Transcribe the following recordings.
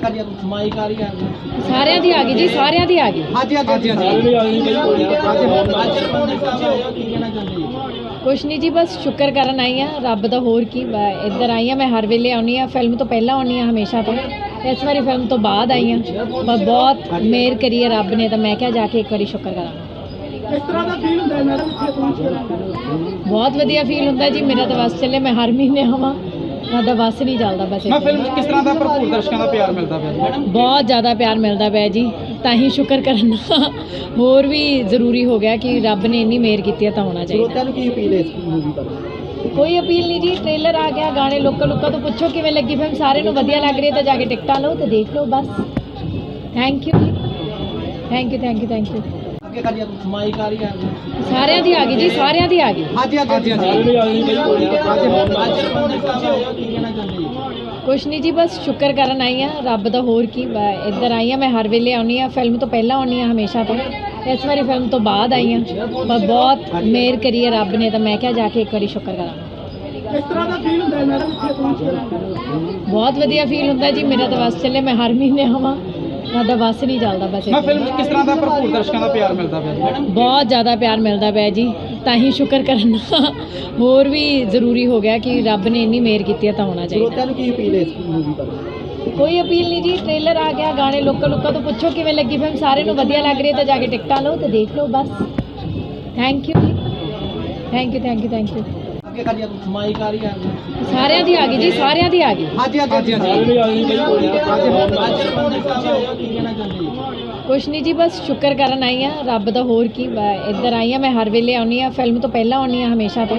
ਕਰੀਏ ਮਾਈਕ ਆ ਰਹੀ ਹੈ ਸਾਰਿਆਂ ਦੀ ਆ ਗਈ ਜੀ ਸਾਰਿਆਂ ਦੀ ਆ ਗਈ। ਹਾਂਜੀ ਹਾਂਜੀ ਹਾਂਜੀ ਕੀ ਕੁਛ ਨਹੀਂ ਜੀ ਬਸ ਸ਼ੁਕਰ ਕਰਨ ਆਈ ਆ ਰੱਬ ਦਾ ਹੋਰ ਕੀ ਇੱਧਰ ਆਈ ਆ ਮੈਂ ਹਰ ਵੇਲੇ ਆਉਣੀ ਆ ਫਿਲਮ ਤੋਂ ਪਹਿਲਾਂ ਆਉਣੀ ਆ ਹਮੇਸ਼ਾ ਤੋਂ। ਇਸ ਵਾਰੀ ਫਿਲਮ ਤੋਂ ਬਾਅਦ ਆਈ ਆ ਬ- ਬਹੁਤ ਮਿਹਰ ਕਰੀ ਹੈ ਰੱਬ ਨੇ ਤਾਂ ਮੈਂ ਕਿਹਾ ਜਾ ਕੇ ਇੱਕ ਵਾਰੀ ਸ਼ੁਕਰ ਕਰਾਂ। ਕਿਸ ਤਰ੍ਹਾਂ ਦਾ ਫੀਲ ਹੁੰਦਾ ਹੈ ਮੈਡਮ ਇੱਥੇ ਪਹੁੰਚ ਕੇ? ਬਹੁਤ ਵਧੀਆ ਫੀਲ ਹੁੰਦਾ ਜੀ। ਮੇਰਾ ਤਾਂ ਬਸ ਚੱਲੇ ਮੈਂ ਹਰ ਮਹੀਨੇ ਆਵਾਂ। ਸਾਡਾ ਬਸ ਨਹੀਂ ਚੱਲਦਾ ਬਸ ਮੈਂ। ਫਿਲਮ 'ਚ ਕਿਸ ਤਰ੍ਹਾਂ ਦਾ ਭਰਪੂਰ ਦਰਸ਼ਕਾਂ ਦਾ ਪਿਆਰ ਮਿਲਦਾ ਪਿਆ? ਬਹੁਤ ਜ਼ਿਆਦਾ ਪਿਆਰ ਮਿਲਦਾ ਪਿਆ ਜੀ ਤਾਂ ਹੀ ਸ਼ੁਕਰ ਕਰਨਾ ਹੋਰ ਵੀ ਜ਼ਰੂਰੀ ਹੋ ਗਿਆ ਕਿ ਰੱਬ ਨੇ ਇੰਨੀ ਮਿਹਰ ਕੀਤੀ ਹੈ ਤਾਂ ਹੋਣਾ ਚਾਹੀਦਾ। ਸਰੋਤਿਆਂ ਨੂੰ ਕੀ ਅਪੀਲ ਹੈ ਇਸ ਮੂਵੀ ਬਾਰੇ? ਕੋਈ ਅਪੀਲ ਨਹੀਂ ਜੀ ਟ੍ਰੇਲਰ ਆ ਗਿਆ ਗਾਣੇ ਲੋਕਾਂ ਲੋਕਾਂ ਤੋਂ ਪੁੱਛੋ ਕਿਵੇਂ ਲੱਗੀ ਫਿਲਮ ਸਾਰਿਆਂ ਨੂੰ ਵਧੀਆ ਲੱਗ ਰਹੀ ਹੈ ਤਾਂ ਜਾ ਕੇ ਟਿਕਟਾਂ ਲਓ ਤੇ ਦੇਖ ਲਓ ਬਸ। Thank you thank you thank you thank you ਕਰੀਏ ਮਾਈਕ ਆ ਰਹੀ ਹੈ ਸਾਰਿਆਂ ਦੀ ਆ ਗਈ ਜੀ ਸਾਰਿਆਂ ਦੀ ਆ ਗਈ। ਹਾਂਜੀ ਹਾਂਜੀ। ਹਾਂਜੀ ਕੀ ਕੁਛ ਨਹੀਂ ਜੀ ਬਸ ਸ਼ੁਕਰ ਕਰਨ ਆਈ ਆ। ਰੱਬ ਦਾ ਹੋਰ ਕੀ ਬ- ਇੱਧਰ ਆਈ ਆ ਮੈਂ ਹਰ ਵੇਲੇ ਆਉਣੀ ਆ। ਫਿਲਮ ਤੋਂ ਪਹਿਲਾਂ ਆਉਣੀ ਆ ਹਮੇਸ਼ਾ ਤੋਂ। ਇਸ ਵਾਰੀ ਫਿਲਮ ਤੋਂ ਬਾਅਦ ਆਈ ਆ। ਬ- ਬਹੁਤ ਮਿਹਰ ਕਰੀ ਹੈ ਰੱਬ ਨੇ ਤਾਂ ਮੈਂ ਕਿਹਾ ਜਾ ਕੇ ਇੱਕ ਵਾਰੀ ਸ਼ੁਕਰ ਕਰਾਂ। ਕਿਸ ਤਰ੍ਹਾਂ ਦਾ ਫੀਲ ਹੁੰਦਾ ਹੈ ਮੈਡਮ ਇੱਥੇ ਪਹੁੰਚ ਕੇ। ਬਹੁਤ ਵਧੀਆ ਫੀਲ ਹੁੰਦਾ ਜੀ ਮੇਰਾ ਤਾਂ ਬਸ ਚੱਲੇ ਮੈਂ ਹਰ ਮਹੀਨੇ ਆਵਾਂ। ਸਾਡਾ ਬਸ ਨਹੀਂ ਚੱਲਦਾ ਬਸ ਮੈਂ। ਫਿਲਮ ਕਿਸ ਤਰ੍ਹਾਂ ਦਾ ਭਰਪੂਰ ਦਰਸ਼ਕਾਂ ਦਾ ਪਿਆਰ ਮਿਲਦਾ ਪਿਆ ਜੀ? ਬਹੁਤ ਜ਼ਿਆਦਾ ਪਿਆਰ ਮਿਲਦਾ ਪਿਆ ਜੀ ਤਾਂ ਹੀ ਸ਼ੁਕਰ ਕਰਨਾ ਹੋਰ ਵੀ ਜ਼ਰੂਰੀ ਹੋ ਗਿਆ ਕਿ ਰੱਬ ਨੇ ਇੰਨੀ ਮਿਹਰ ਕੀਤੀ ਹੈ ਤਾਂ ਹੋਣਾ ਚਾਹੀਦਾ। ਸਰੋਤਿਆਂ ਨੂੰ ਕੀ ਅਪੀਲ ਹੈ ਇਸ ਮੂਵੀ ਬਾਰੇ? ਕੋਈ ਅਪੀਲ ਨਹੀਂ ਜੀ ਟ੍ਰੇਲਰ ਆ ਗਿਆ ਗਾਣੇ ਲੋਕਾਂ ਲੋਕਾਂ ਤੋਂ ਪੁੱਛੋ ਕਿਵੇਂ ਲੱਗੀ ਫਿਲਮ ਸਾਰਿਆਂ ਨੂੰ ਵਧੀਆ ਲੱਗ ਰਹੀ ਹੈ ਤਾਂ ਜਾ ਕੇ ਟਿਕਟਾਂ ਲਓ ਤੇ ਦੇਖ ਲਓ ਬਸ। Thank you thank you thank you thank you ਕਰੀਏ ਮਾਈਕ ਆ ਰਹੀ ਹੈ ਸਾਰਿਆਂ ਦੀ ਆ ਗਈ ਜੀ ਸਾਰਿਆਂ ਦੀ ਆ ਗਈ। ਹਾਂਜੀ ਹਾਂਜੀ ਹਾਂਜੀ। ਅੱਜ ਅੱਜ ਬੰਦੇ ਸਾਹਿਬ ਕੀ ਕਹਿਣਾ ਚਾਹੁੰਦੇ ਜੀ ਕੁਛ ਨਹੀਂ ਜੀ ਬਸ ਸ਼ੁਕਰ ਕਰਨ ਆਈ ਆ ਰੱਬ ਦਾ ਹੋਰ ਕੀ ਇੱਧਰ ਆਈ ਆ ਮੈਂ ਹਰ ਵੇਲੇ ਆਉਣੀ ਆ ਫਿਲਮ ਤੋਂ ਪਹਿਲਾਂ ਆਉਣੀ ਆ ਹਮੇਸ਼ਾ ਤੋਂ।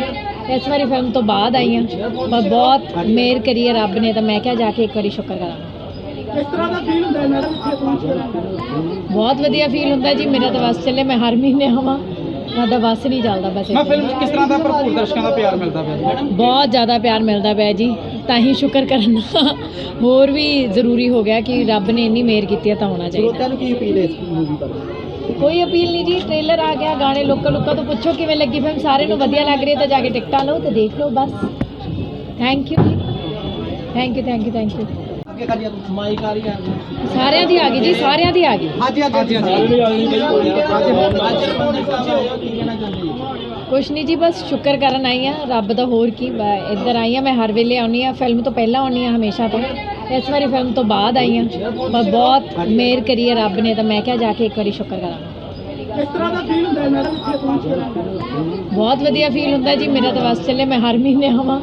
ਇਸ ਵਾਰੀ ਫਿਲਮ ਤੋਂ ਬਾਅਦ ਆਈ ਆ ਬ- ਬਹੁਤ ਮਿਹਰ ਕਰੀ ਹੈ ਰੱਬ ਨੇ ਤਾਂ ਮੈਂ ਕਿਹਾ ਜਾ ਕੇ ਇੱਕ ਵਾਰੀ ਸ਼ੁਕਰ ਕਰਾਂ। ਕਿਸ ਤਰ੍ਹਾਂ ਦਾ ਫੀਲ ਹੁੰਦਾ ਹੈ ਮੈਡਮ ਇੱਥੇ ਪਹੁੰਚ ਕੇ? ਬਹੁਤ ਵਧੀਆ ਫੀਲ ਹੁੰਦਾ ਜੀ ਮੇਰਾ ਤਾਂ ਬਸ ਚੱਲੇ ਮੈਂ ਹਰ ਮਹੀਨੇ ਆਵਾਂ। ਸਾਡਾ ਬਸ ਨਹੀਂ ਚੱਲਦਾ ਬਸ ਮੈਂ। ਫਿਲਮ 'ਚ ਕਿਸ ਤਰ੍ਹਾਂ ਦਾ ਭਰਪੂਰ ਦਰਸ਼ਕਾਂ ਦਾ ਪਿਆਰ ਮਿਲਦਾ ਪਿਆ ਜੀ? ਬਹੁਤ ਜ਼ਿਆਦਾ ਪਿਆਰ ਮਿਲਦਾ ਪਿਆ ਜੀ। ਤਾਂ ਹੀ ਸ਼ੁਕਰ ਕਰਨਾ ਹੋਰ ਵੀ ਜ਼ਰੂਰੀ ਹੋ ਗਿਆ ਕਿ ਰੱਬ ਨੇ ਇੰਨੀ ਮਿਹਰ ਕੀਤੀ ਹੈ ਤਾਂ ਹੋਣਾ ਚਾਹੀਦਾ। ਸਰੋਤਿਆਂ ਨੂੰ ਕੀ ਅਪੀਲ ਹੈ ਇਸ ਮੂਵੀ ਬਾਰੇ? ਕੋਈ ਅਪੀਲ ਨਹੀਂ ਜੀ। ਟ੍ਰੇਲਰ ਆ ਗਿਆ ਗਾਣੇ ਲੋਕਾਂ ਲੋਕਾਂ ਤੋਂ ਪੁੱਛੋ ਕਿਵੇਂ ਲੱਗੀ ਫਿਲਮ ਸਾਰਿਆਂ ਨੂੰ ਵਧੀਆ ਲੱਗ ਰਹੀ ਹੈ ਤਾਂ ਜਾ ਕੇ ਟਿਕਟਾਂ ਲਓ ਤੇ ਦੇਖ ਲਓ ਬਸ। Thank you thank you thank you thank you ਅੱਗੇ ਕਰੀਏ ਮਾਈਕ ਆ ਰਹੀ ਹੈ ਸਾਰਿਆਂ ਦੀ ਆ ਗਈ ਜੀ ਸਾਰਿਆਂ ਦੀ ਆ ਗਈ। ਹਾਂਜੀ ਹਾਂਜੀ ਹਾਂਜੀ। ਅੱਜ ਅੱਜ ਬੰਦੇ ਸਾਹਿਬ ਆਏ ਹੋ ਕੀ ਕਹਿਣਾ ਚਾਹੁੰਦੇ ਜੀ ਕੁਛ ਨਹੀਂ ਜੀ ਬਸ ਸ਼ੁਕਰ ਕਰਨ ਆਈ ਆ। ਰੱਬ ਦਾ ਹੋਰ ਕੀ ਇੱਧਰ ਆਈ ਆ ਮੈਂ ਹਰ ਵੇਲੇ ਆਉਣੀ ਆ। ਫਿਲਮ ਤੋਂ ਪਹਿਲਾਂ ਆਉਣੀ ਆ ਹਮੇਸ਼ਾ ਤੋਂ। ਇਸ ਵਾਰੀ ਫਿਲਮ ਤੋਂ ਬਾਅਦ ਆਈ ਆ। ਬ- ਬਹੁਤ ਮਿਹਰ ਕਰੀ ਹੈ ਰੱਬ ਨੇ ਤਾਂ ਮੈਂ ਕਿਹਾ ਜਾ ਕੇ ਇੱਕ ਵਾਰੀ ਸ਼ੁਕਰ ਕਰਾਂ। ਕਿਸ ਤਰ੍ਹਾਂ ਦਾ ਫੀਲ ਹੁੰਦਾ ਹੈ ਮੈਡਮ ਇੱਥੇ ਪਹੁੰਚ ਕੇ। ਬਹੁਤ ਵਧੀਆ ਫੀਲ ਹੁੰਦਾ ਜੀ ਮੇਰਾ ਤਾਂ ਬਸ ਚੱਲੇ ਮੈਂ ਹਰ ਮਹੀਨੇ ਆਵਾਂ।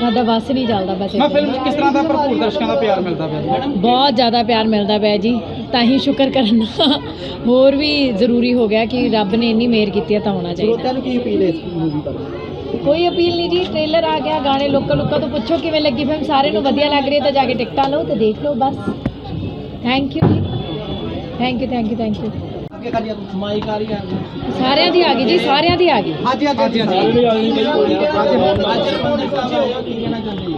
ਸਾਡਾ ਬਸ ਨਹੀਂ ਚੱਲਦਾ ਬਸ ਮੈਂ ਇੱਥੇ। ਫਿਲਮ 'ਚ ਕਿਸ ਤਰ੍ਹਾਂ ਦਾ ਭਰਪੂਰ ਦਰਸ਼ਕਾਂ ਦਾ ਪਿਆਰ ਮਿਲਦਾ ਪਿਆ? ਜੀ? ਬਹੁਤ ਜ਼ਿਆਦਾ ਪਿਆਰ ਮਿਲਦਾ ਪਿਆ ਜੀ। ਤਾਂ ਹੀ ਸ਼ੁਕਰ ਕਰਨਾ। ਹੋਰ ਵੀ ਜ਼ਰੂਰੀ ਹੋ ਗਿਆ ਕਿ ਰੱਬ ਨੇ ਇੰਨੀ ਮਿਹਰ ਕੀਤੀ ਹੈ ਤਾਂ ਹੋਣਾ ਚਾਹੀਦਾ। ਸਰੋਤਿਆਂ ਨੂੰ ਕੀ ਅਪੀਲ ਹੈ ਇਸ ਮੂਵੀ ਬਾਰੇ ਕੋਈ ਅਪੀਲ ਨਹੀਂ ਜੀ ਟ੍ਰੇਲਰ ਆ ਗਿਆ ਗਾਣੇ ਲੋਕਾਂ ਲੋਕਾਂ ਤੋਂ ਪੁੱਛੋ ਕਿਵੇਂ ਲੱਗੀ ਫਿਲਮ ਸਾਰਿਆਂ ਨੂੰ ਵਧੀਆ ਲੱਗ ਰਹੀ ਹੈ ਤਾਂ ਜਾ ਕੇ ਟਿਕਟਾਂ ਲਓ ਤੇ ਦੇਖ ਲਓ ਬਸ। Thank you thank you thank you thank you ਅੱਗੇ ਕਰੀਏ ਮਾਈਕ ਆ ਰਹੀ ਹੈ। ਸਾਰਿਆਂ ਦੀ ਆ ਗਈ ਜੀ ਸਾਰਿਆਂ ਦੀ ਆ ਗਈ। ਹਾਂਜੀ ਹਾਂਜੀ ਹਾਂਜੀ। ਅੱਜ ਅੱਜ ਬੰਦੇ ਸਾਹਿਬ ਆਏ ਹੋ ਕੀ ਕਹਿਣਾ ਚਾਹੁੰਦੇ ਜੀ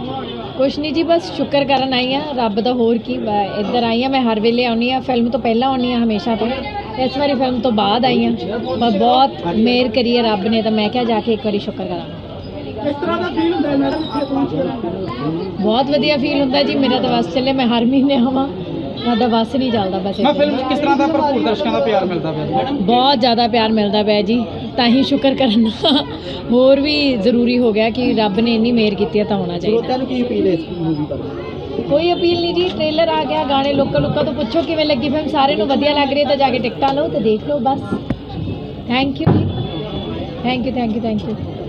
ਕੁਛ ਨਹੀਂ ਜੀ ਬਸ ਸ਼ੁਕਰ ਕਰਨ ਆਈ ਆ। ਰੱਬ ਦਾ ਹੋਰ ਕੀ ਬ- ਇੱਧਰ ਆਈ ਆ ਮੈਂ ਹਰ ਵੇਲੇ ਆਉਣੀ ਆ। ਫਿਲਮ ਤੋਂ ਪਹਿਲਾਂ ਆਉਣੀ ਆ ਹਮੇਸ਼ਾ ਤੋਂ। ਇਸ ਵਾਰੀ ਫਿਲਮ ਤੋਂ ਬਾਅਦ ਆਈ ਆ। ਬ- ਬਹੁਤ ਮਿਹਰ ਕਰੀ ਹੈ ਰੱਬ ਨੇ ਤਾਂ ਮੈਂ ਕਿਹਾ ਜਾ ਕੇ ਇੱਕ ਵਾਰੀ ਸ਼ੁਕਰ ਕਰਾਂ। ਕਿਸ ਤਰ੍ਹਾਂ ਦਾ ਫੀਲ ਹੁੰਦਾ ਹੈ ਮੈਡਮ ਇੱਥੇ ਪਹੁੰਚ ਕੇ? ਬਹੁਤ ਵਧੀਆ ਫੀਲ ਹੁੰਦਾ ਜੀ ਮੇਰਾ ਤਾਂ ਬਸ ਚੱਲੇ ਮੈਂ ਹਰ ਮਹੀਨੇ ਆਵਾਂ। ਸਾਡਾ ਬਸ ਨਹੀਂ ਚੱਲਦਾ ਬਸ ਮੈਂ। ਫਿਲਮ 'ਚ ਕਿਸ ਤਰ੍ਹਾਂ ਦਾ ਭਰਪੂਰ ਦਰਸ਼ਕਾਂ ਦਾ ਪਿਆਰ ਮਿਲਦਾ ਪਿਆ ਜੀ? ਬਹੁਤ ਜ਼ਿਆਦਾ ਪਿਆਰ ਮਿਲਦਾ ਪਿਆ ਜੀ ਤਾਂ ਹੀ ਸ਼ੁਕਰ ਕਰਨਾ ਹੋਰ ਵੀ ਜ਼ਰੂਰੀ ਹੋ ਗਿਆ ਕਿ ਰੱਬ ਨੇ ਇੰਨੀ ਮਿਹਰ ਕੀਤੀ ਹੈ ਤਾਂ ਹੋਣਾ ਚਾਹੀਦਾ। ਸਰੋਤਿਆਂ ਨੂੰ ਕੀ ਅਪੀਲ ਹੈ ਇਸ ਮੂਵੀ ਬਾਰੇ? ਕੋਈ ਅਪੀਲ ਨਹੀਂ ਜੀ ਟ੍ਰੇਲਰ ਆ ਗਿਆ ਗਾਣੇ ਲੋਕਾਂ ਲੋਕਾਂ ਤੋਂ ਪੁੱਛੋ ਕਿਵੇਂ ਲੱਗੀ ਫਿਲਮ ਸਾਰਿਆਂ ਨੂੰ ਵਧੀਆ ਲੱਗ ਰਹੀ ਹੈ ਤਾਂ ਜਾ ਕੇ ਟਿਕਟਾਂ ਲਓ ਤੇ ਦੇਖ ਲਓ ਬਸ। Thank you thank you thank you thank you